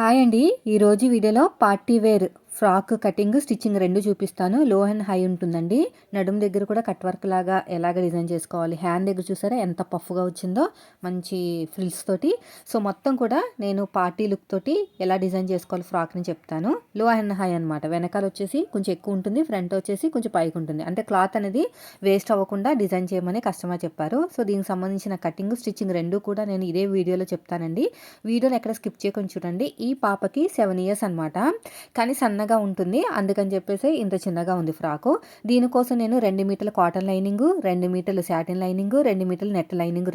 Hi అండి. ఈరోజు వీడియోలో party wear frock cutting stitching రెండు చూపిస్తాను. లో అండ్ హై ఉంటుందండి. నడుము దగ్గర కూడా కట్ వర్క్ లాగా ఎలాగ డిజైన్ చేసుకోవాలి? హ్యాండ్ దగ్గర చూసారా ఎంత పఫ్గా వచ్చిందో? మంచి ఫ్రిల్స్ తోటి. సో మొత్తం కూడా నేను పార్టీ లుక్ తోటి ఎలా డిజైన్ చేసుకోవాలి ఫ్రాక్ని చెప్తాను. లో అండ్ హై అనమాట వెనకాల వచ్చేసి కొంచెం ఎక్కువ ఉంటుంది. ఫ్రంట్ వచ్చేసి కొంచెం పైకి ఉంటుంది. అంటే క్లాత్ అనేది వేస్ట్ అవ్వకుండా డిజైన్ చేయమని కస్టమర్ చెప్పారు. సో దీనికి సంబంధించిన కటింగ్ స్టిచ్చింగ్ రెండు కూడా నేను ఇదే వీడియోలో చెప్తానండి. వీడియోని ఎక్కడ స్కిప్ చేయకుండా చూడండి. ఈ పాపకి సెవెన్ ఇయర్స్ అనమాట కానీ సన్నగా చిన్నగా ఉంటుంది. అందుకని చెప్పేసి ఇంత చిన్నగా ఉంది ఫ్రాకు. దీనికోసం నేను రెండు మీటర్ల కాటన్ లైనింగ్ రెండు మీటర్లు శాటిన్ లైనింగ్ రెండు మీటర్లు నెట్ లైనింగ్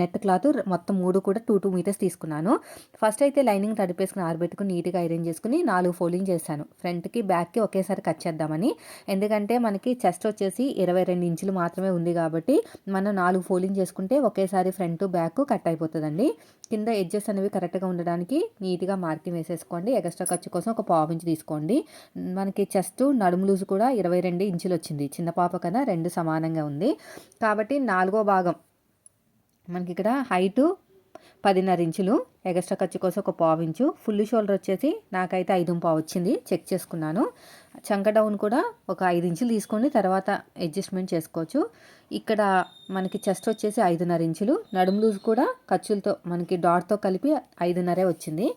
నెట్ క్లాత్ మొత్తం మూడు కూడా టూ టూ మీటర్స్ తీసుకున్నాను. ఫస్ట్ అయితే లైనింగ్ తడిపేసుకుని ఆరబెట్టుకుని నీట్గా ఐరన్ చేసుకుని నాలుగు ఫోల్డింగ్ చేశాను. ఫ్రంట్కి బ్యాక్కి ఒకేసారి కట్ చేద్దామని. ఎందుకంటే మనకి చెస్ట్ వచ్చేసి ఇరవై రెండు ఇంచులు మాత్రమే ఉంది కాబట్టి మనం నాలుగు ఫోల్డింగ్ చేసుకుంటే ఒకేసారి ఫ్రంట్ బ్యాక్ కట్ అయిపోతుందండి. కింద ఎడ్జెస్ అనేవి కరెక్ట్గా ఉండడానికి నీట్గా మార్కింగ్ వేసేసుకోండి. ఎక్స్ట్రా ఖర్చు కోసం ఒక పావు ఇంచు తీసుకోండి. చూడండి మనకి చెస్ట్ నడుము లూజు కూడా ఇరవై రెండు ఇంచులు వచ్చింది. చిన్న పాప కదా రెండు సమానంగా ఉంది. కాబట్టి నాలుగో భాగం. మనకి ఇక్కడ హైటు పదిన్నర ఇంచులు ఎగస్ట్రా ఖర్చు కోసం ఒక పావు ఇంచు. ఫుల్ షోల్డర్ వచ్చేసి నాకైతే ఐదు పావు వచ్చింది. చెక్ చేసుకున్నాను. చంక డౌన్ కూడా ఒక ఐదు ఇంచులు తీసుకోండి తర్వాత అడ్జస్ట్మెంట్ చేసుకోవచ్చు. ఇక్కడ మనకి చెస్ట్ వచ్చేసి ఐదున్నర ఇంచులు. నడుము లూజ్ కూడా ఖర్చులతో మనకి డాట్తో కలిపి ఐదున్నరే వచ్చింది.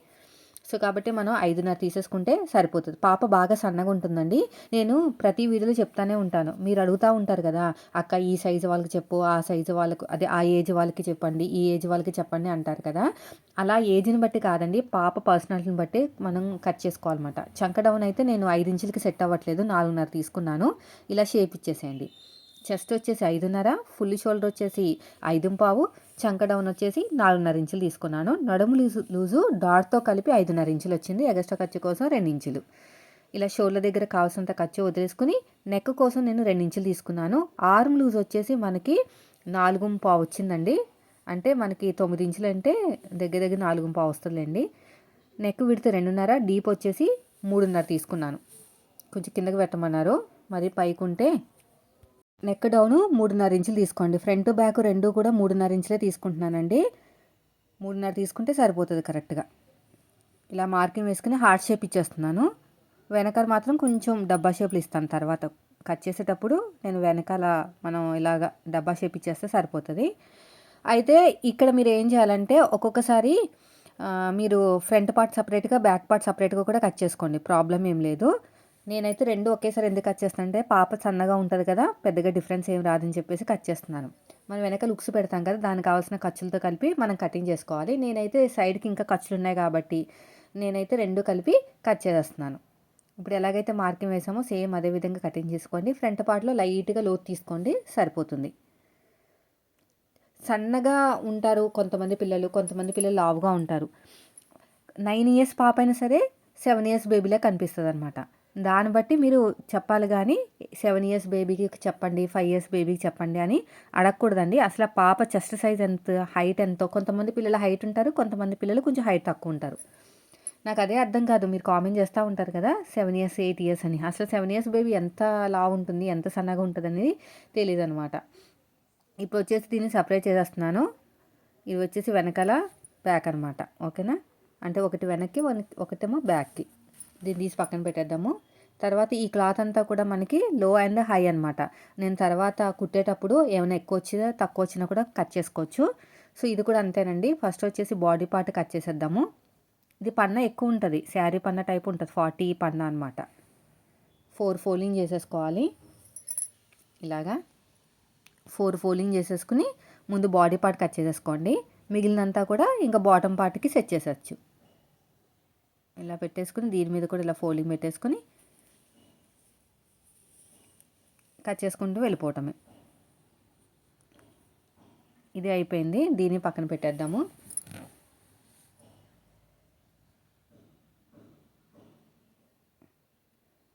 సో కాబట్టి మనం ఐదున్నర తీసేసుకుంటే సరిపోతుంది. పాప బాగా సన్నగా ఉంటుందండి. నేను ప్రతి వీధిలో చెప్తానే ఉంటాను. మీరు అడుగుతూ ఉంటారు కదా అక్క ఈ సైజు వాళ్ళకి చెప్పు ఆ సైజు వాళ్ళకు అదే ఆ ఏజ్ వాళ్ళకి చెప్పండి ఈ ఏజ్ వాళ్ళకి చెప్పండి అంటారు కదా. అలా ఏజ్ని బట్టి కాదండి పాప పర్సనాలిటీని బట్టి మనం కట్ చేసుకోవాలన్నమాట. చంక డౌన్ అయితే నేను ఐదు ఇంచులకి సెట్ అవ్వట్లేదు నాలుగున్నర తీసుకున్నాను. ఇలా షేప్ ఇచ్చేసేయండి. చెస్ట్ వచ్చేసి ఐదున్నర ఫుల్ షోల్డర్ వచ్చేసి ఐదు పావు చంక డౌన్ వచ్చేసి నాలుగున్నర ఇంచులు తీసుకున్నాను. నడుము లూజు లూజు డాట్తో కలిపి ఐదున్నర ఇంచులు వచ్చింది. ఎగస్ట్రా ఖర్చు కోసం రెండు ఇంచులు. ఇలా షోర్ల దగ్గర కావాల్సినంత ఖర్చు వదిలేసుకుని నెక్ కోసం నేను రెండు ఇంచులు తీసుకున్నాను. ఆర్మ్ లూజ్ వచ్చేసి మనకి నాలుగు పావు వచ్చిందండి. అంటే మనకి తొమ్మిది ఇంచులు అంటే దగ్గర దగ్గర నాలుగు పావు వస్తుందండి. నెక్ విడితే రెండున్నర డీప్ వచ్చేసి మూడున్నర తీసుకున్నాను. కొంచెం కిందకి పెట్టమన్నారు. మరి పైకి ఉంటే నెక్ డౌను మూడున్నర ఇంచులు తీసుకోండి. ఫ్రంట్ బ్యాక్ రెండు కూడా మూడున్నర ఇంచులే తీసుకుంటున్నానండి. మూడున్నర తీసుకుంటే సరిపోతుంది కరెక్ట్గా ఇలా మార్కింగ్ వేసుకుని హార్ట్ షేప్ ఇచ్చేస్తున్నాను. వెనకాల మాత్రం కొంచెం డబ్బా షేప్లు ఇస్తాను తర్వాత. కట్ చేసేటప్పుడు నేను వెనకాల మనం ఇలాగ డబ్బా షేప్ ఇచ్చేస్తే సరిపోతుంది. అయితే ఇక్కడ మీరు ఏం చేయాలంటే ఒక్కొక్కసారి మీరు ఫ్రంట్ పార్ట్ సపరేట్గా బ్యాక్ పార్ట్ సపరేట్గా కూడా కట్ చేసుకోండి. ప్రాబ్లం ఏం లేదు. నేనైతే రెండు ఒకేసారి ఎందుకు కట్ చేస్తానంటే పాప సన్నగా ఉంటుంది కదా పెద్దగా డిఫరెన్స్ ఏం రాదని చెప్పేసి కట్ చేస్తున్నాను. మనం వెనక లుక్స్ పెడతాం కదా దానికి కావాల్సిన ఖర్చులతో కలిపి మనం కటింగ్ చేసుకోవాలి. నేనైతే సైడ్కి ఇంకా ఖర్చులు ఉన్నాయి కాబట్టి నేనైతే రెండు కలిపి కట్ చేసేస్తున్నాను. ఇప్పుడు ఎలాగైతే మార్కింగ్ వేసామో సేమ్ అదే విధంగా కటింగ్ చేసుకోండి. ఫ్రంట్ పార్ట్లో లైట్గా లోతు తీసుకోండి సరిపోతుంది. సన్నగా ఉంటారు కొంతమంది పిల్లలు కొంతమంది పిల్లలు లావుగా ఉంటారు. నైన్ ఇయర్స్ పాప అయినా సరే సెవెన్ ఇయర్స్ బేబీలా కనిపిస్తుంది అనమాట దాన్ని బట్టి మీరు చెప్పాలి కానీ సెవెన్ ఇయర్స్ బేబీకి చెప్పండి ఫైవ్ ఇయర్స్ బేబీకి చెప్పండి అని అడగకూడదండి. అసలు పాప చెస్ట్ సైజ్ ఎంత హైట్ ఎంతో కొంతమంది పిల్లలు హైట్ ఉంటారు కొంతమంది పిల్లలు కొంచెం హైట్ తక్కువ ఉంటారు. నాకు అదే అర్థం కాదు మీరు కామెంట్ చేస్తూ ఉంటారు కదా సెవెన్ ఇయర్స్ ఎయిట్ ఇయర్స్ అని. అసలు సెవెన్ ఇయర్స్ బేబీ ఎంత లా ఉంటుంది ఎంత సన్నగా ఉంటుంది అనేది తెలియదు అనమాట ఇప్పుడు వచ్చేసి దీన్ని సపరేట్ చేసేస్తున్నాను. ఇవి వచ్చేసి వెనకాల బ్యాక్ అనమాట ఓకేనా? అంటే ఒకటి వెనక్కి ఒకటేమో బ్యాక్కి. దీన్ని తీసి పక్కన పెట్టేద్దాము. తర్వాత ఈ క్లాత్ అంతా కూడా మనకి లో అండ్ హై అనమాట నేను తర్వాత కుట్టేటప్పుడు ఏమైనా ఎక్కువ వచ్చినా తక్కువ వచ్చినా కూడా కట్ చేసుకోవచ్చు. సో ఇది కూడా అంతేనండి. ఫస్ట్ వచ్చేసి బాడీ పార్ట్ కట్ చేసేద్దాము. ఇది పన్న ఎక్కువ ఉంటుంది. శారీ పన్న టైప్ ఉంటుంది. ఫార్టీ పన్న అనమాట ఫోర్ ఫోలింగ్ చేసేసుకోవాలి. ఇలాగా ఫోర్ ఫోలింగ్ చేసేసుకుని ముందు బాడీ పార్ట్ కట్ చేసేసుకోండి. మిగిలినంతా కూడా ఇంకా బాటమ్ పార్ట్కి సెట్ చేసేచ్చు ఇలా పెట్టేసుకుని దీని మీద కూడా ఇలా ఫోల్డింగ్ పెట్టేసుకుని కట్ చేసుకుంటూ వెళ్ళిపోవటమే. ఇది అయిపోయింది. దీన్ని పక్కన పెట్టేద్దాము.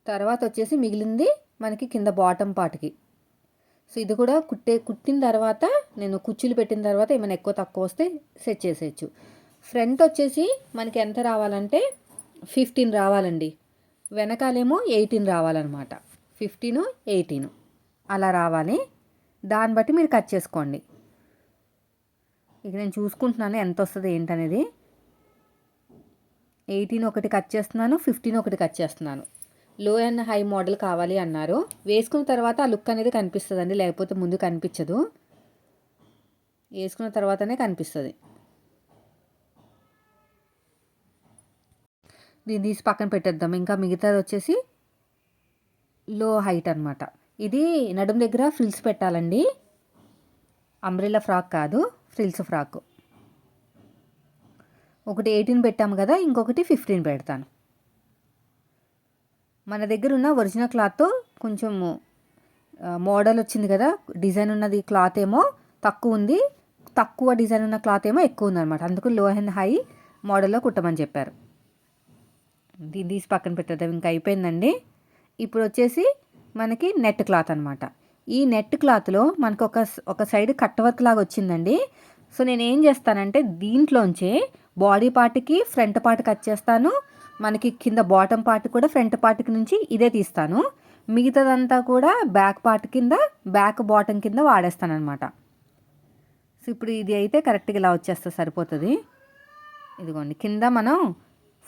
తర్వాత వచ్చేసి మిగిలింది మనకి కింద బాటమ్ పార్ట్కి. సో ఇది కూడా కుట్టే కుట్టిన తర్వాత నేను కుర్చీలు పెట్టిన తర్వాత ఏమైనా ఎక్కువ తక్కువ వస్తే సెట్ చేసేయచ్చు. ఫ్రంట్ వచ్చేసి మనకి ఎంత రావాలంటే ఫిఫ్టీన్ రావాలండి. వెనకాలేమో ఎయిటీన్ రావాలన్నమాట. Fifteen eighteen. అలా రావాలి. దాన్ని బట్టి మీరు కట్ చేసుకోండి. ఇక నేను చూసుకుంటున్నాను ఎంత వస్తుంది ఏంటనేది. ఎయిటీన్ ఒకటి కట్ చేస్తున్నాను ఫిఫ్టీన్ ఒకటి కట్ చేస్తున్నాను. లో అండ్ హై మోడల్ కావాలి అన్నారు. వేసుకున్న తర్వాత ఆ లుక్ అనేది కనిపిస్తుందండి. లేకపోతే ముందు కనిపించదు. వేసుకున్న తర్వాతనే కనిపిస్తుంది. దీన్ని తీసి పక్కన పెట్టేద్దాం. ఇంకా మిగతాది వచ్చేసి లో హైట్ అనమాట ఇది నడుము దగ్గర ఫ్రిల్స్ పెట్టాలండి. అంబ్రెల్లా ఫ్రాక్ కాదు ఫ్రిల్స్ ఫ్రాక్. ఒకటి ఎయిటీన్ పెట్టాము కదా ఇంకొకటి ఫిఫ్టీన్ పెడతాను. మన దగ్గర ఉన్న ఒరిజినల్ క్లాత్తో కొంచెం మోడల్ వచ్చింది కదా డిజైన్ ఉన్నది క్లాత్ ఏమో తక్కువ ఉంది. తక్కువ డిజైన్ ఉన్న క్లాత్ ఏమో ఎక్కువ ఉందన్నమాట. అందుకు లో అండ్ హై మోడల్లో కుట్టమని చెప్పారు. తీసి పక్కన పెట్టేద్దాం. ఇంకా అయిపోయిందండి. ఇప్పుడు వచ్చేసి మనకి నెట్ క్లాత్ అనమాట ఈ నెట్ క్లాత్లో మనకు ఒక ఒక సైడ్ కట్ వర్క్ లాగా వచ్చిందండి. సో నేను ఏం చేస్తానంటే దీంట్లోంచే బాడీ పార్ట్కి ఫ్రంట్ పార్ట్ కట్ చేస్తాను. మనకి కింద బాటమ్ పార్ట్ కూడా ఫ్రంట్ పార్ట్కి నుంచి ఇదే తీస్తాను. మిగతాదంతా కూడా బ్యాక్ పార్ట్ కింద బ్యాక్ బాటమ్ కింద వాడేస్తాను అనమాట సో ఇప్పుడు ఇది అయితే కరెక్ట్గా ఇలా వచ్చేస్తే సరిపోతుంది. ఇదిగోండి. కింద మనం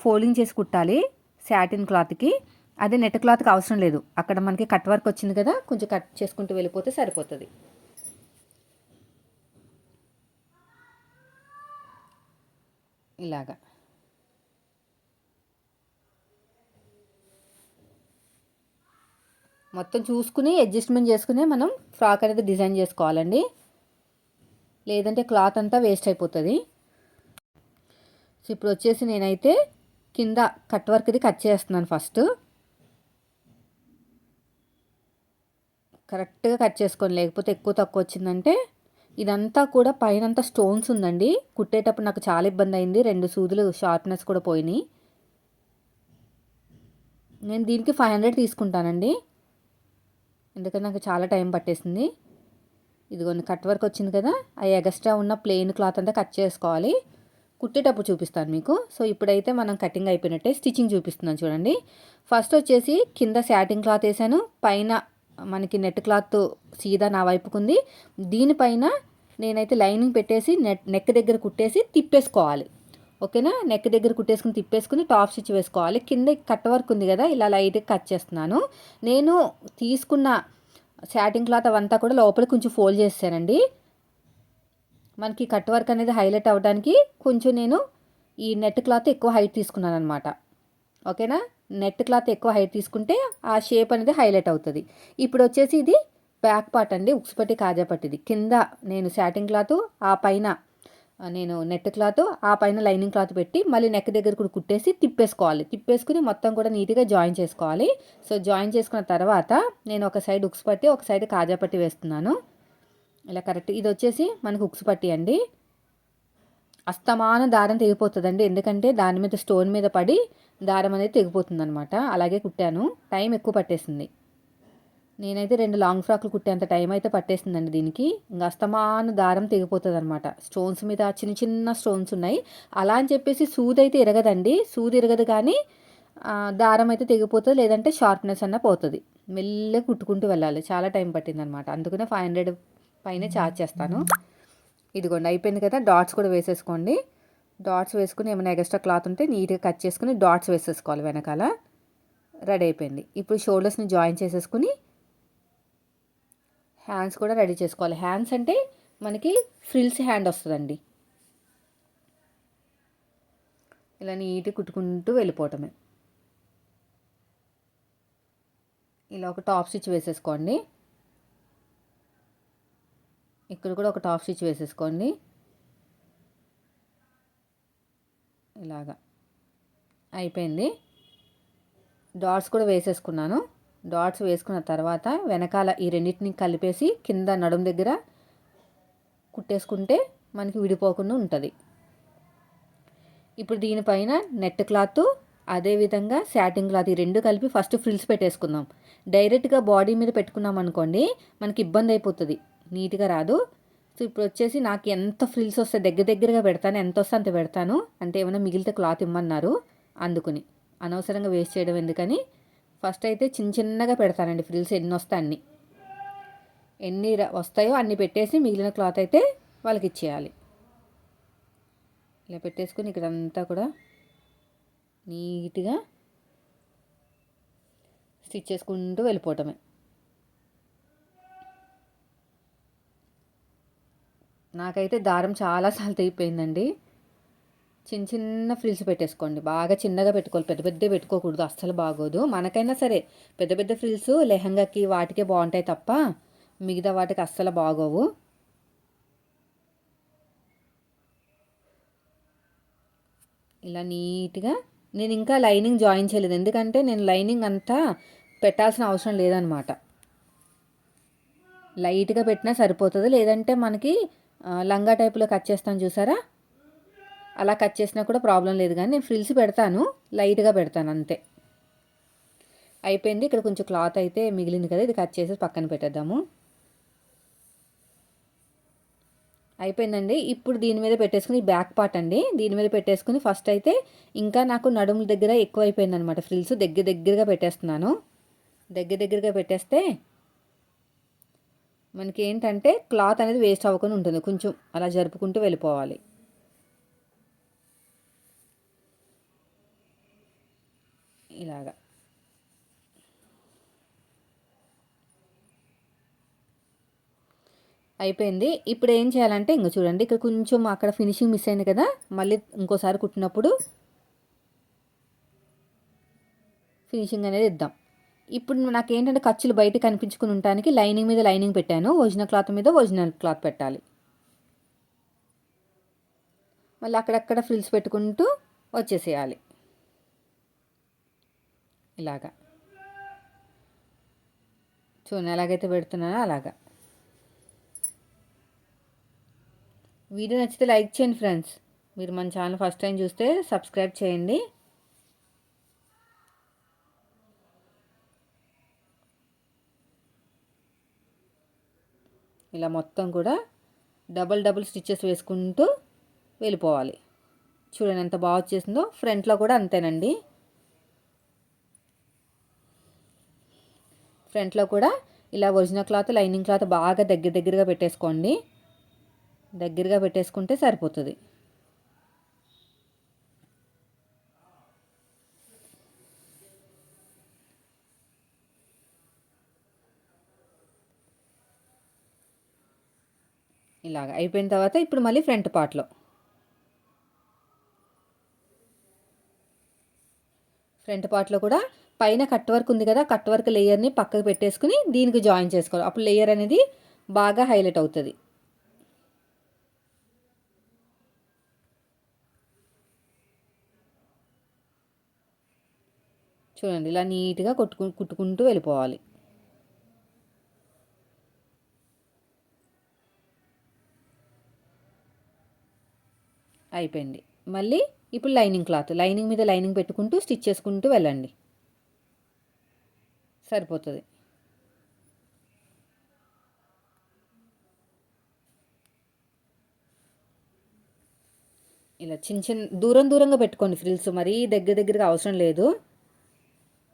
ఫోల్డింగ్ చేసి కుట్టాలి శాటిన్ క్లాత్కి అదే నెట్ క్లాత్కి అవసరం లేదు. అక్కడ మనకి కట్ వర్క్ వచ్చింది కదా కొంచెం కట్ చేసుకుంటూ వెళ్ళిపోతే సరిపోతుంది. ఇలాగా. మొత్తం చూసుకుని అడ్జస్ట్మెంట్ చేసుకునే మనం ఫ్రాక్ అనేది డిజైన్ చేసుకోవాలండి. లేదంటే క్లాత్ అంతా వేస్ట్ అయిపోతుంది. సో ఇప్పుడు వచ్చేసి నేనైతే కింద కట్ వర్క్ది కట్ చేస్తున్నాను ఫస్ట్. కరెక్ట్గా కట్ చేసుకోండి. లేకపోతే ఎక్కువ తక్కువ వచ్చిందంటే ఇదంతా కూడా పైన స్టోన్స్ ఉందండి. కుట్టేటప్పుడు నాకు చాలా ఇబ్బంది అయింది. రెండు సూదులు షార్ప్నెస్ కూడా పోయినాయి. నేను దీనికి ఫైవ్ హండ్రెడ్ తీసుకుంటానండి. ఎందుకంటే నాకు చాలా టైం పట్టేసింది. ఇదిగోండి కట్ వర్క్ వచ్చింది కదా. ఆ ఎగస్ట్రా ఉన్న ప్లెయిన్ క్లాత్ అంతా కట్ చేసుకోవాలి. కుట్టేటప్పుడు చూపిస్తాను మీకు. సో ఇప్పుడైతే మనం కటింగ్ అయిపోయినట్టే స్టిచ్చింగ్ చూపిస్తున్నాను చూడండి. ఫస్ట్ వచ్చేసి కింద శాటింగ్ క్లాత్ వేసాను. పైన మనకి నెట్ క్లాత్ సీదా నా వైపుకుంది. దీనిపైన నేనైతే లైనింగ్ పెట్టేసి నెట్ నెక్ దగ్గర కుట్టేసి తిప్పేసుకోవాలి. ఓకేనా? నెక్ దగ్గర కుట్టేసుకుని తిప్పేసుకుని టాప్ స్టిచ్ వేసుకోవాలి. కింద కట్ వర్క్ ఉంది కదా ఇలా లైట్గా కట్ చేస్తున్నాను. నేను తీసుకున్న శాటింగ్ క్లాత్ అవంతా కూడా లోపల కొంచెం ఫోల్డ్ చేస్తానండి మనకి కట్ వర్క్ అనేది హైలైట్ అవ్వడానికి కొంచెం నేను ఈ నెట్ క్లాత్ ఎక్కువ హైట్ తీసుకున్నాను అనమాట ఓకేనా? నెట్ క్లాత్ ఎక్కువ హైట్ తీసుకుంటే ఆ షేప్ అనేది హైలైట్ అవుతుంది. ఇప్పుడు వచ్చేసి ఇది బ్యాక్ పార్ట్ అండి ఉక్సుపట్టి కాజాపట్టిది కింద నేను శాటింగ్ క్లాత్ ఆ పైన నేను నెట్ క్లాత్ ఆ పైన లైనింగ్ క్లాత్ పెట్టి మళ్ళీ నెక్ దగ్గర కూడా కుట్టేసి తిప్పేసుకోవాలి. తిప్పేసుకుని మొత్తం కూడా నీట్గా జాయిన్ చేసుకోవాలి. సో జాయిన్ చేసుకున్న తర్వాత నేను ఒక సైడ్ ఉక్స్ పట్టి ఒక సైడ్ కాజా పట్టి వేస్తున్నాను. ఇలా కరెక్ట్. ఇది వచ్చేసి మనకు ఉక్స్ పట్టి అండి. అస్తమాన దారం తెగిపోతుందండి. ఎందుకంటే దాని మీద స్టోన్ మీద పడి దారం అనేది తెగిపోతుంది అనమాట అలాగే కుట్టాను. టైం ఎక్కువ పట్టేసింది. నేనైతే రెండు లాంగ్ ఫ్రాక్లు కుట్టేంత టైం అయితే పట్టేసిందండి దీనికి. ఇంకా అస్తమాన దారం తెగిపోతుంది అనమాట స్టోన్స్ మీద చిన్న చిన్న స్టోన్స్ ఉన్నాయి. అలా అని చెప్పేసి సూది అయితే ఇరగదండి. సూది ఇరగదు కానీ దారం అయితే తెగిపోతుంది. లేదంటే షార్ప్నెస్ అన్న పోతుంది. మెల్లగా కుట్టుకుంటూ వెళ్ళాలి. చాలా టైం పట్టింది అనమాట అందుకనే ఫైవ్ హండ్రెడ్ పైన ఛార్జ్ చేస్తాను. ఇదిగోండి అయిపోయింది కదా. డాట్స్ కూడా వేసేసుకోండి. డాట్స్ వేసుకుని ఏమైనా ఎక్స్ట్రా క్లాత్ ఉంటే నీట్గా కట్ చేసుకుని డాట్స్ వేసేసుకోవాలి వెనకాల. రెడీ అయిపోయింది. ఇప్పుడు షోల్డర్స్ని జాయిన్ చేసేసుకుని హ్యాండ్స్ కూడా రెడీ చేసుకోవాలి. హ్యాండ్స్ అంటే మనకి ఫ్రిల్స్ హ్యాండ్ వస్తుందండి. ఇలా నీట్గా కుట్టుకుంటూ వెళ్ళిపోవటమే. ఇలా ఒక టాప్ స్టిచ్ వేసేసుకోండి. ఇక్కడ కూడా ఒక టాప్ స్టిచ్ వేసేసుకోండి. ఇలాగా. అయిపోయింది. డాట్స్ కూడా వేసేసుకున్నాను. డాట్స్ వేసుకున్న తర్వాత వెనకాల ఈ రెండింటిని కలిపేసి కింద నడుము దగ్గర కుట్టేసుకుంటే మనకి విడిపోకుండా ఉంటుంది. ఇప్పుడు దీనిపైన నెట్ క్లాత్ అదేవిధంగా శాటింగ్ క్లాత్ ఈ రెండు కలిపి ఫస్ట్ ఫ్రిల్స్ పెట్టేసుకుందాం. డైరెక్ట్గా బాడీ మీద పెట్టుకున్నాం అనుకోండి మనకి ఇబ్బంది అయిపోతుంది. నీట్గా రాదు. సో ఇప్పుడు వచ్చేసి నాకు ఎంత ఫ్రిల్స్ వస్తే దగ్గర దగ్గరగా పెడతాను ఎంత వస్తే అంత పెడతాను. అంటే ఏమైనా మిగిలితే క్లాత్ ఇమ్మన్నారు అందుకుని. అనవసరంగా వేస్ట్ చేయడం ఎందుకని? ఫస్ట్ అయితే చిన్న చిన్నగా పెడతానండి ఫ్రిల్స్ ఎన్ని వస్తాయి అన్ని. ఎన్ని వస్తాయో అన్ని పెట్టేసి మిగిలిన క్లాత్ అయితే వాళ్ళకి ఇచ్చేయాలి. ఇలా పెట్టేసుకుని ఇక్కడంతా కూడా నీట్గా స్టిచ్ చేసుకుంటూ వెళ్ళిపోవటమే. నాకైతే దారం చాలాసార్లు తెగిపోయిందండి చిన్న చిన్న ఫ్రిల్స్ పెట్టేసుకోండి. బాగా చిన్నగా పెట్టుకోవాలి. పెద్ద పెద్ద పెట్టుకోకూడదు. అస్సలు బాగోదు. మనకైనా సరే పెద్ద పెద్ద ఫ్రిల్స్ లెహంగాకి వాటికే బాగుంటాయి తప్ప మిగతా వాటికి అస్సలు బాగోవు. ఇలా నీట్గా నేను ఇంకా లైనింగ్ జాయిన్ చేయలేదు. ఎందుకంటే నేను లైనింగ్ అంతా పెట్టాల్సిన అవసరం లేదనమాట. లైట్గా పెట్టినా సరిపోతుంది. లేదంటే మనకి లంగా టైపులో కట్ చేస్తాను చూసారా? అలా కట్ చేసినా కూడా ప్రాబ్లం లేదు కానీ నేను ఫ్రిల్స్ పెడతాను లైట్గా పెడతాను అంతే. అయిపోయింది. ఇక్కడ కొంచెం క్లాత్ అయితే మిగిలింది కదా ఇది కట్ చేసి పక్కన పెట్టేద్దాము. అయిపోయిందండి. ఇప్పుడు దీని మీద పెట్టేసుకుని బ్యాక్ పార్ట్ అండి దీని మీద పెట్టేసుకుని ఫస్ట్ అయితే ఇంకా నాకు నడుముల దగ్గర ఎక్కువ అయిపోయింది అనమాట ఫ్రిల్స్. దగ్గర దగ్గరగా పెట్టేస్తున్నాను. దగ్గర దగ్గరగా పెట్టేస్తే మనకి ఏంటంటే క్లాత్ అనేది వేస్ట్ అవ్వకుండా ఉంటుంది. కొంచెం అలా జరుపుకుంటూ వెళ్ళిపోవాలి. ఇలాగా. అయిపోయింది. ఇప్పుడు ఏం చేయాలంటే ఇంకా చూడండి ఇక్కడ కొంచెం అక్కడ ఫినిషింగ్ మిస్ అయింది కదా మళ్ళీ ఇంకోసారి కుట్టినప్పుడు ఫినిషింగ్ అనేది ఇద్దాం. ఇప్పుడు నాకు ఏంటంటే ఖర్చులు బయట కనిపించుకుని ఉండటానికి లైనింగ్ మీద లైనింగ్ పెట్టాను. ఒరిజినల్ క్లాత్ మీద ఒరిజినల్ క్లాత్ పెట్టాలి. మళ్ళీ అక్కడక్కడ ఫ్రిల్స్ పెట్టుకుంటూ వచ్చేసేయాలి. ఇలాగా. చూడండి ఎలాగైతే పెడుతున్నానో అలాగా. వీడియో నచ్చితే లైక్ చేయండి ఫ్రెండ్స్. మీరు మన ఛానల్ ఫస్ట్ టైం చూస్తే సబ్స్క్రైబ్ చేయండి. ఇలా మొత్తం కూడా డబల్ డబుల్ స్టిచ్చెస్ వేసుకుంటూ వెళ్ళిపోవాలి. చూడండి ఎంత బాగా వచ్చేసిందో. ఫ్రంట్లో కూడా అంతేనండి. ఫ్రంట్లో కూడా ఇలా ఒరిజినల్ క్లాత్ లైనింగ్ క్లాత్ బాగా దగ్గర దగ్గరగా పెట్టేసుకోండి. దగ్గరగా పెట్టేసుకుంటే సరిపోతుంది. ఇలాగ. అయిపోయిన తర్వాత ఇప్పుడు మళ్ళీ ఫ్రంట్ పార్ట్లో. ఫ్రంట్ పార్ట్లో కూడా పైన కట్ వర్క్ ఉంది కదా కట్ వర్క్ లేయర్ని పక్కకు పెట్టేసుకుని దీనికి జాయిన్ చేసుకోవాలి. అప్పుడు లేయర్ అనేది బాగా హైలైట్ అవుతుంది. చూడండి ఇలా నీట్గా కొట్టుకు కుట్టుకుంటూ వెళ్ళిపోవాలి. అయిపోయింది. మళ్ళీ ఇప్పుడు లైనింగ్ క్లాత్ లైనింగ్ మీద లైనింగ్ పెట్టుకుంటూ స్టిచ్ చేసుకుంటూ వెళ్ళండి. సరిపోతుంది. ఇలా చిన్న చిన్న దూరం దూరంగా పెట్టుకోండి ఫ్రిల్స్ మరీ దగ్గర దగ్గరగా అవసరం లేదు.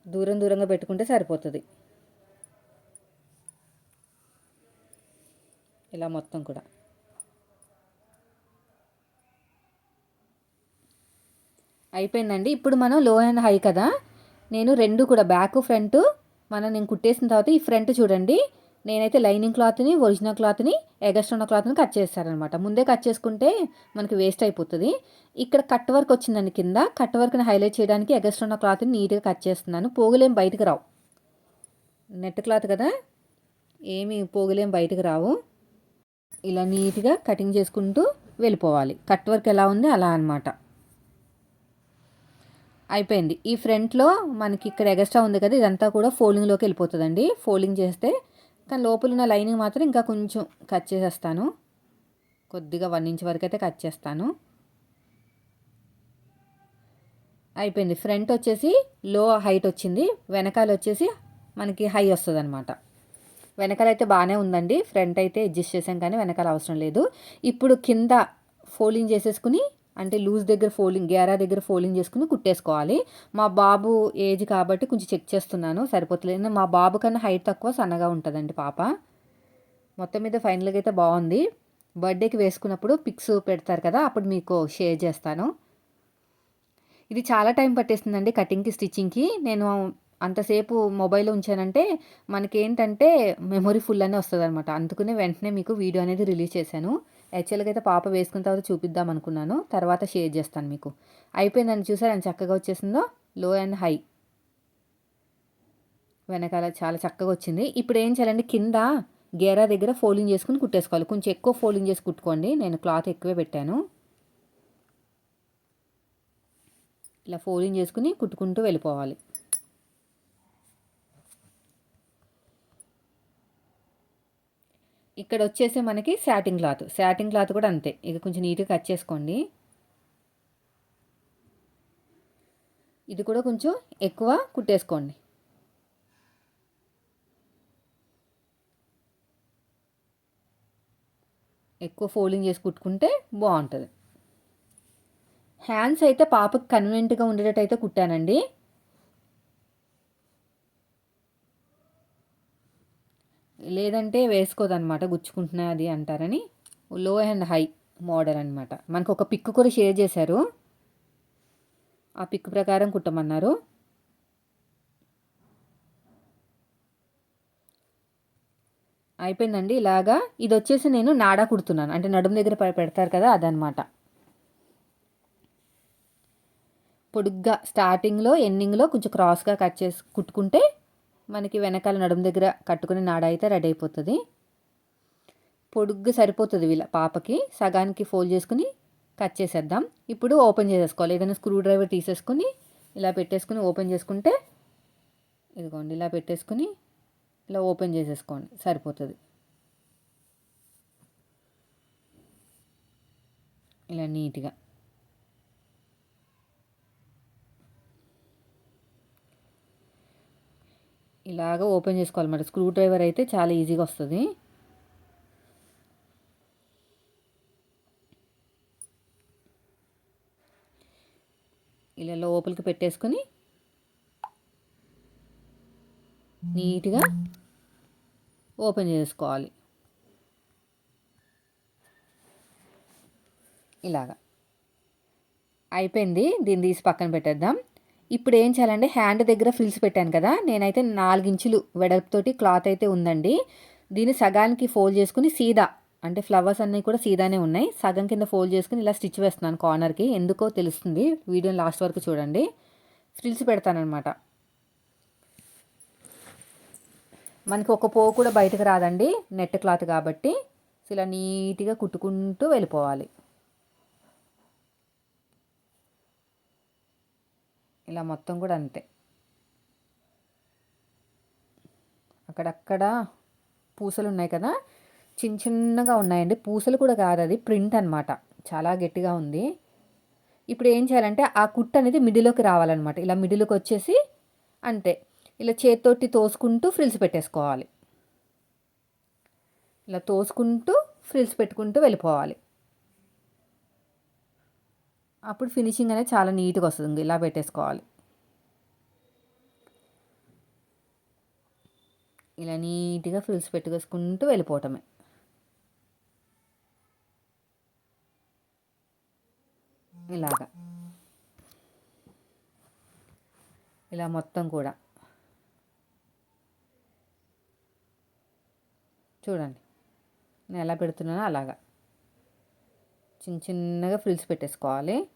దూరం దూరంగా పెట్టుకుంటే సరిపోతుంది. ఇలా మొత్తం కూడా. అయిపోయిందండి. ఇప్పుడు మనం లో అండ్ హై కదా. నేను రెండు కూడా బ్యాక్ ఫ్రంట్ మనం నేను కుట్టేసిన తర్వాత ఈ ఫ్రంట్ చూడండి. నేనైతే లైనింగ్ క్లాత్ని ఒరిజినల్ క్లాత్ని ఎగస్ట్రా క్లాత్ని కట్ చేస్తారనమాట. ముందే కట్ చేసుకుంటే మనకి వేస్ట్ అయిపోతుంది. ఇక్కడ కట్ వర్క్ వచ్చిందండి కింద. కట్ వర్క్ని హైలైట్ చేయడానికి ఎగస్ట్రా క్లాత్ని నీట్గా కట్ చేస్తున్నాను. పోగులేం బయటకు రావు. నెట్ క్లాత్ కదా. ఏమి పోగులేం బయటకు రావు. ఇలా నీట్గా కటింగ్ చేసుకుంటూ వెళ్ళిపోవాలి. కట్ వర్క్ ఎలా ఉంది? అలా అనమాట అయిపోయింది. ఈ ఫ్రంట్లో మనకి ఇక్కడ ఎగస్ట్రా ఉంది కదా ఇదంతా కూడా ఫోల్డింగ్లోకి వెళ్ళిపోతుందండి. ఫోల్డింగ్ చేస్తే కానీ లోపల ఉన్న లైనింగ్ మాత్రం ఇంకా కొంచెం కట్ చేసేస్తాను. కొద్దిగా వన్ ఇంచ్ వరకు అయితే కట్ చేస్తాను. అయిపోయింది. ఫ్రంట్ వచ్చేసి లో హైట్ వచ్చింది. వెనకాల వచ్చేసి మనకి హై వస్తుంది అనమాట వెనకాల అయితే బాగానే ఉందండి. ఫ్రంట్ అయితే అడ్జస్ట్ చేసాం కానీ వెనకాల అవసరం లేదు. ఇప్పుడు కింద ఫోల్డింగ్ చేసేసుకుని అంటే లూజ్ దగ్గర ఫోల్డింగ్ గేరా దగ్గర ఫోల్డింగ్ చేసుకుని కుట్టేసుకోవాలి. మా బాబు ఏజ్ కాబట్టి కొంచెం చెక్ చేస్తున్నాను సరిపోతలేదు. మా బాబు కన్నా హైట్ తక్కువ సన్నగా ఉంటుందండి పాప. మొత్తం మీద ఫైనల్గా అయితే బాగుంది. బర్త్డేకి వేసుకున్నప్పుడు పిక్స్ పెడతారు కదా అప్పుడు మీకు షేర్ చేస్తాను. ఇది చాలా టైం పట్టేస్తుందండి కటింగ్కి స్టిచ్చింగ్కి. నేను అంతసేపు మొబైల్లో ఉంచానంటే మనకేంటంటే మెమొరీ ఫుల్ అనే వస్తుంది అనమాట అందుకనే వెంటనే మీకు వీడియో అనేది రిలీజ్ చేశాను. యాక్చువల్గా అయితే పాప వేసుకున్న తర్వాత చూపిద్దాం అనుకున్నాను. తర్వాత షేర్ చేస్తాను మీకు. అయిపోయిందని చూసారు ఎంత చక్కగా వచ్చేసిందో? లో అండ్ హై. వెనకాల చాలా చక్కగా వచ్చింది. ఇప్పుడు ఏం చేయాలండి కింద గేరా దగ్గర ఫోల్డింగ్ చేసుకుని కుట్టేసుకోవాలి. కొంచెం ఎక్కువ ఫోల్డింగ్ చేసి కుట్టుకోండి. నేను క్లాత్ ఎక్కువే పెట్టాను. ఇలా ఫోల్డింగ్ చేసుకుని కుట్టుకుంటూ వెళ్ళిపోవాలి. ఇక్కడ వచ్చేసి మనకి శాటింగ్ క్లాత్ శాటింగ్ క్లాత్ కూడా అంతే. ఇక కొంచెం నీట్గా కట్ చేసుకోండి. ఇది కూడా కొంచెం ఎక్కువ కుట్టేసుకోండి. ఎక్కువ ఫోల్డింగ్ చేసి కుట్టుకుంటే బాగుంటుంది. హ్యాండ్స్ అయితే పాపకి కన్వీనెంట్గా ఉండేటట్టు అయితే కుట్టానండి. లేదంటే వేసుకోదనమాట గుచ్చుకుంటున్నాయి అది అంటారని. లో అండ్ హై మోడల్ అనమాట మనకు ఒక పిక్ కూడా షేర్ చేశారు. ఆ పిక్ ప్రకారం కుట్టమన్నారు. అయిపోయిందండి ఇలాగా. ఇది వచ్చేసి నేను నాడా కుడుతున్నాను. అంటే నడుము దగ్గర పెడతారు కదా అదనమాట పొడుగ్గా స్టార్టింగ్లో ఎండింగ్లో కొంచెం క్రాస్గా కట్ చేసి కుట్టుకుంటే మనకి వెనకాల నడుము దగ్గర కట్టుకుని నాడ అయితే రెడీ అయిపోతుంది. పొడుగ్గా సరిపోతుంది వీళ్ళ పాపకి. సగానికి ఫోల్డ్ చేసుకుని కట్ చేసేద్దాం. ఇప్పుడు ఓపెన్ చేసేసుకోవాలి. ఏదైనా స్క్రూ డ్రైవర్ తీసేసుకుని ఇలా పెట్టేసుకుని ఓపెన్ చేసుకుంటే ఇదిగోండి ఇలా పెట్టేసుకుని ఇలా ఓపెన్ చేసేసుకోండి. సరిపోతుంది. ఇలా నీట్గా. ఇలాగ ఓపెన్ చేసుకోవాలన్నమాట. స్క్రూ డ్రైవర్ అయితే చాలా ఈజీగా వస్తుంది. ఇలా లోపలికి పెట్టేసుకొని నీట్గా ఓపెన్ చేసుకోవాలి. ఇలాగా. అయిపోయింది. దీన్ని తీసి పక్కన పెట్టేద్దాం. ఇప్పుడు ఏం చేయాలంటే హ్యాండ్ దగ్గర ఫ్రిల్స్ పెట్టాను కదా నేనైతే నాలుగించులు వెడల్పుతోటి క్లాత్ అయితే ఉందండి. దీన్ని సగానికి ఫోల్డ్ చేసుకుని సీదా అంటే ఫ్లవర్స్ అన్నీ కూడా సీదానే ఉన్నాయి. సగం కింద ఫోల్డ్ చేసుకుని ఇలా స్టిచ్ వేస్తున్నాను కార్నర్కి. ఎందుకో తెలుస్తుంది. వీడియో లాస్ట్ వరకు చూడండి. ఫ్రిల్స్ పెడతానమాట మనకి ఒక పో కూడా బయటకు రాదండి నెట్ క్లాత్ కాబట్టి. ఇలా నీట్గా కుట్టుకుంటూ వెళ్ళిపోవాలి. ఇలా మొత్తం కూడా అంతే. అక్కడక్కడ పూసలు ఉన్నాయి కదా? చిన్న చిన్నగా ఉన్నాయండి. పూసలు కూడా కాదు అది. ప్రింట్ అనమాట చాలా గట్టిగా ఉంది. ఇప్పుడు ఏం చేయాలంటే ఆ కుట్ అనేది మిడిలోకి రావాలన్నమాట. ఇలా మిడిలోకి వచ్చేసి అంతే. ఇలా చేతితోటి తోసుకుంటూ ఫ్రిల్స్ పెట్టేసుకోవాలి. ఇలా తోసుకుంటూ ఫ్రిల్స్ పెట్టుకుంటూ వెళ్ళిపోవాలి. అప్పుడు ఫినిషింగ్ అనేది చాలా నీట్గా వస్తుంది. ఇలా పెట్టేసుకోవాలి. ఇలా నీట్గా ఫ్రిల్స్ పెట్టుకేసుకుంటూ వెళ్ళిపోవటమే. ఇలాగా. ఇలా మొత్తం కూడా. చూడండి. నేను ఎలా పెడుతున్నానో అలాగా. చిన్న చిన్నగా ఫ్రిల్స్ పెట్టేసుకోవాలి.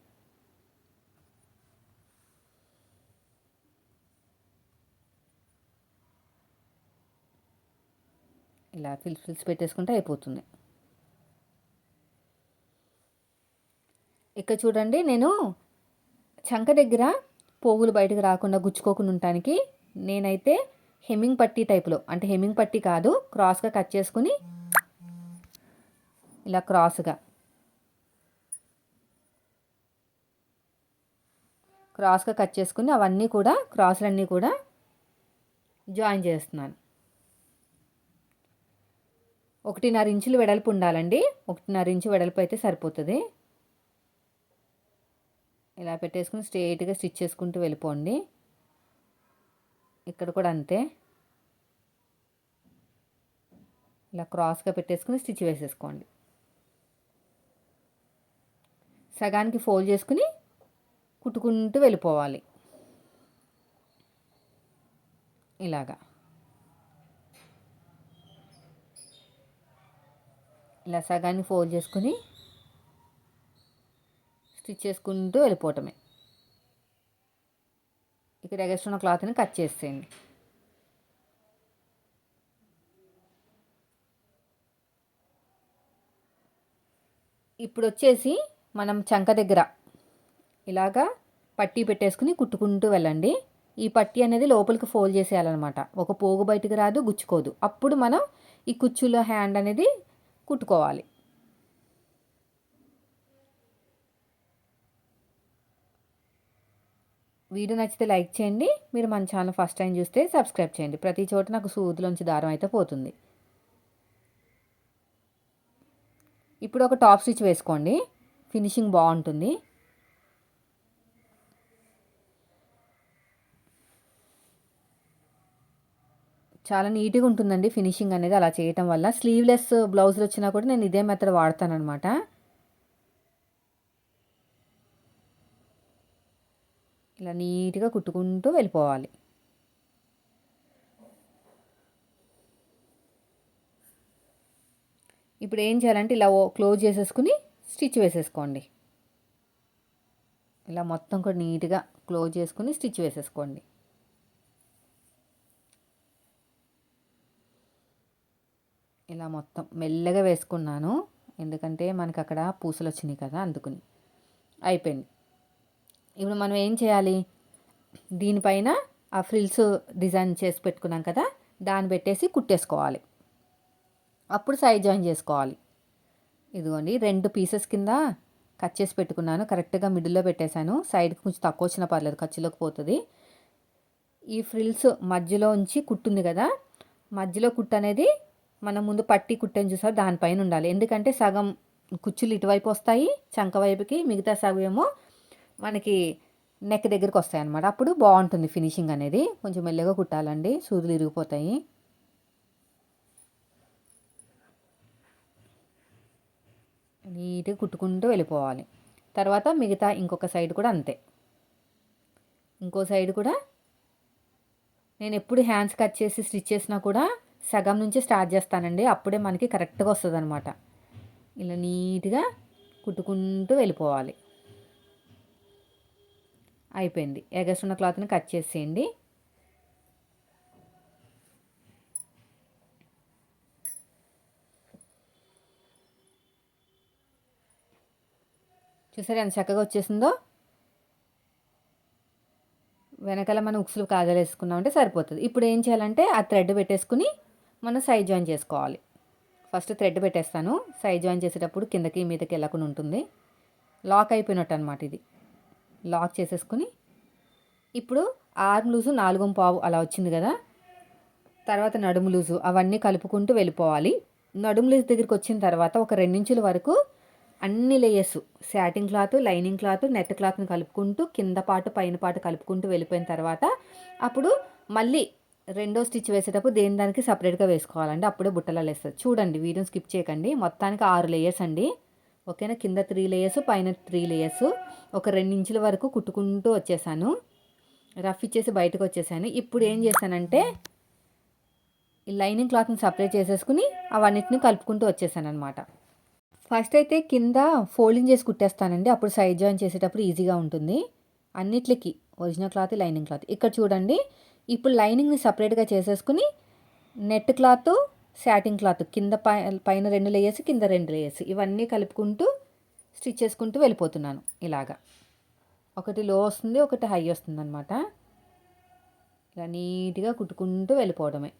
ఇలా ఫిల్స్ ఫిల్స్ పెట్టేసుకుంటే అయిపోతుంది. ఇక్కడ చూడండి నేను చంక దగ్గర పోగులు బయటకు రాకుండా గుచ్చుకోకుండా ఉండటానికి నేనైతే హెమ్మింగ్ పట్టీ టైప్లో అంటే హెమ్మింగ్ పట్టీ కాదు క్రాస్గా కట్ చేసుకుని ఇలా క్రాస్గా. క్రాస్గా కట్ చేసుకుని అవన్నీ కూడా క్రాసులన్నీ కూడా జాయిన్ చేస్తున్నాను. ఒకటిన్నర ఇంచులు వెడల్పు ఉండాలండి. ఒకటిన్నర ఇంచు వెడల్పు అయితే సరిపోతుంది. ఇలా పెట్టేసుకుని స్ట్రేట్గా స్టిచ్ చేసుకుంటూ వెళ్ళిపోండి. ఇక్కడ కూడా అంతే. ఇలా క్రాస్గా పెట్టేసుకుని స్టిచ్ వేసేసుకోండి. సగానికి ఫోల్డ్ చేసుకుని కుట్టుకుంటూ వెళ్ళిపోవాలి. ఇలాగా. ఇలా సగాన్ని ఫోల్డ్ చేసుకుని స్టిచ్ చేసుకుంటూ వెళ్ళిపోవటమే. ఇక్కడ ఎగస్ట్రా క్లాత్ని కట్ చేసేయండి. ఇప్పుడు వచ్చేసి మనం చంక దగ్గర ఇలాగా పట్టీ పెట్టేసుకుని కుట్టుకుంటూ వెళ్ళండి. ఈ పట్టీ అనేది లోపలికి ఫోల్డ్ చేసేయాలన్నమాట. ఒక పోగు బయటకు రాదు గుచ్చుకోదు. అప్పుడు మనం ఈ కుచ్చులో హ్యాండ్ అనేది కుట్టుకోవాలి. వీడియో నచ్చితే లైక్ చేయండి. మీరు మన ఛానల్ ఫస్ట్ టైం చూస్తే సబ్స్క్రైబ్ చేయండి. ప్రతి చోట నాకు సూదిలోంచి దారం అయితే పోతుంది. ఇప్పుడు ఒక టాప్ స్టిచ్ వేసుకోండి. ఫినిషింగ్ బాగుంటుంది. చాలా నీట్గా ఉంటుందండి ఫినిషింగ్ అనేది అలా చేయటం వల్ల. స్లీవ్లెస్ బ్లౌజులు వచ్చినా కూడా నేను ఇదే మెథడ్ వాడతానమాట ఇలా నీట్గా కుట్టుకుంటూ వెళ్ళిపోవాలి. ఇప్పుడు ఏం చేయాలంటే ఇలా క్లోజ్ చేసేసుకుని స్టిచ్ వేసేసుకోండి. ఇలా మొత్తం కూడా నీట్గా క్లోజ్ చేసుకుని స్టిచ్ వేసేసుకోండి. ఇలా మొత్తం మెల్లగా వేసుకున్నాను. ఎందుకంటే మనకు అక్కడ పూసలు వచ్చినాయి కదా అందుకుని. అయిపోయింది. ఇప్పుడు మనం ఏం చేయాలి? దీనిపైన ఆ ఫ్రిల్స్ డిజైన్ చేసి పెట్టుకున్నాం కదా దాన్ని పెట్టేసి కుట్టేసుకోవాలి. అప్పుడు సైజ్ జాయిన్ చేసుకోవాలి. ఇదిగోండి రెండు పీసెస్ కింద కట్ చేసి పెట్టుకున్నాను. కరెక్ట్గా మిడిల్లో పెట్టేశాను. సైడ్కి కొంచెం తక్కువ వచ్చినా పర్లేదు ఖర్చులోకి పోతుంది. ఈ ఫ్రిల్స్ మధ్యలో ఉంచి కుట్టుంది కదా మధ్యలో కుట్టు అనేది మనం ముందు పట్టి కుట్టని చూసారు దానిపైన ఉండాలి. ఎందుకంటే సగం కుచ్చులు ఇటువైపు వస్తాయి చంక వైపుకి మిగతా సగం ఏమో మనకి నెక్ దగ్గరికి వస్తాయి అనమాట అప్పుడు బాగుంటుంది ఫినిషింగ్ అనేది. కొంచెం మెల్లగా కుట్టాలండి. సూదులు ఇరిగిపోతాయి. నీట్గా కుట్టుకుంటూ వెళ్ళిపోవాలి. తర్వాత మిగతా ఇంకొక సైడ్ కూడా అంతే. ఇంకో సైడ్ కూడా నేను ఎప్పుడు హ్యాండ్స్ కట్ చేసి స్టిచ్ చేసినా కూడా సగం నుంచి స్టార్ట్ చేస్తానండి. అప్పుడే మనకి కరెక్ట్గా వస్తుంది అనమాట ఇలా నీట్గా కుట్టుకుంటూ వెళ్ళిపోవాలి. అయిపోయింది. ఎగస్టున్న క్లాత్ని కట్ చేసేయండి. చూసారు ఎంత చక్కగా వచ్చేసిందో? వెనకాల మనం ఉక్సులు కాజలేసుకున్నామంటే సరిపోతుంది. ఇప్పుడు ఏం చేయాలంటే ఆ థ్రెడ్ పెట్టేసుకుని మనం సైడ్ జాయిన్ చేసుకోవాలి. ఫస్ట్ థ్రెడ్ పెట్టేస్తాను. సైడ్ జాయిన్ చేసేటప్పుడు కిందకి మీదకి వెళ్ళకుండా ఉంటుంది. లాక్ అయిపోయినట్టు అనమాట ఇది. లాక్ చేసేసుకుని ఇప్పుడు ఆర్మ్ లూజు నాలుగు పావు అలా వచ్చింది కదా. తర్వాత నడుము లూజు అవన్నీ కలుపుకుంటూ వెళ్ళిపోవాలి. నడుము లూజు దగ్గరికి వచ్చిన తర్వాత ఒక రెండించుల వరకు అన్ని layers satin cloth lining cloth net క్లాత్ని కలుపుకుంటూ కింద పాటు పైన పాటు కలుపుకుంటూ వెళ్ళిపోయిన తర్వాత అప్పుడు మళ్ళీ రెండో స్టిచ్ వేసేటప్పుడు దేని దానికి సపరేట్గా వేసుకోవాలండి? అప్పుడే బుట్టలలో వేస్తుంది చూడండి వీడియో స్కిప్ చేయకండి. మొత్తానికి ఆరు లేయర్స్ అండి. ఓకేనా? కింద త్రీ లేయర్స్ పైన త్రీ లేయర్స్ ఒక రెండు ఇంచుల వరకు కుట్టుకుంటూ వచ్చేసాను. రఫ్ ఇచ్చేసి బయటకు వచ్చేసాను. ఇప్పుడు ఏం చేశానంటే ఈ లైనింగ్ క్లాత్ని సపరేట్ చేసేసుకుని అవన్నిటిని కలుపుకుంటూ వచ్చేసాను అనమాట ఫస్ట్ అయితే కింద ఫోల్డింగ్ చేసి కుట్టేస్తానండి. అప్పుడు సైడ్ జాయిన్ చేసేటప్పుడు ఈజీగా ఉంటుంది. అన్నిట్లకి ఒరిజినల్ క్లాత్ లైనింగ్ క్లాత్. ఇక్కడ చూడండి ఇప్పుడు లైనింగ్ని సపరేట్గా చేసేసుకుని నెట్ క్లాత్ శాటింగ్ క్లాత్ కింద పైన రెండు లేయర్స్ కింద రెండు లేయర్స్ ఇవన్నీ కలుపుకుంటూ స్టిచ్ చేసుకుంటూ వెళ్ళిపోతున్నాను ఇలాగా. ఒకటి లో వస్తుంది ఒకటి హై వస్తుంది అనమాట ఇలా నీట్గా కుట్టుకుంటూ వెళ్ళిపోవడమే.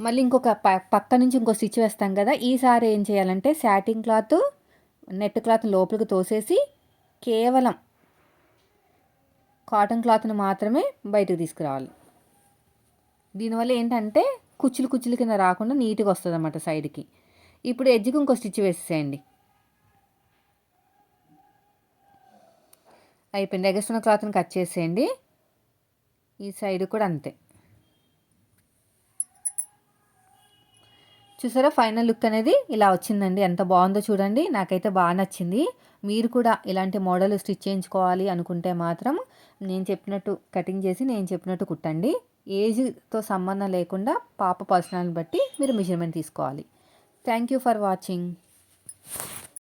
మళ్ళీ ఇంకొక ప పక్క నుంచి ఇంకో స్టిచ్ వేస్తాం కదా ఈసారి ఏం చేయాలంటే శాటింగ్ క్లాత్ నెట్ క్లాత్ లోపలికి తోసేసి కేవలం కాటన్ క్లాత్ని మాత్రమే బయటకు తీసుకురావాలి. దీనివల్ల ఏంటంటే కుచ్చులు కుచ్చులు కింద రాకుండా నీట్గా వస్తుంది అన్నమాట సైడ్కి. ఇప్పుడు ఎడ్జ్కి ఇంకో స్టిచ్ వేసేసేయండి. అయిపోయింది. ఎగస్తున్న క్లాత్ని కట్ చేసేయండి. ఈ సైడ్ కూడా అంతే. చూసారా? ఫైనల్ లుక్ అనేది ఇలా వచ్చిందండి. ఎంత బాగుందో చూడండి. నాకైతే బాగా నచ్చింది. మీరు కూడా ఇలాంటి మోడల్ స్టిచ్ చేయించుకోవాలి అనుకుంటే మాత్రం నేను చెప్పినట్టు కటింగ్ చేసి నేను చెప్పినట్టు కుట్టండి. ఏజ్తో సంబంధం లేకుండా పాప పర్సనాలిటీ బట్టి మీరు మెజర్మెంట్ తీసుకోవాలి. Thank you for watching.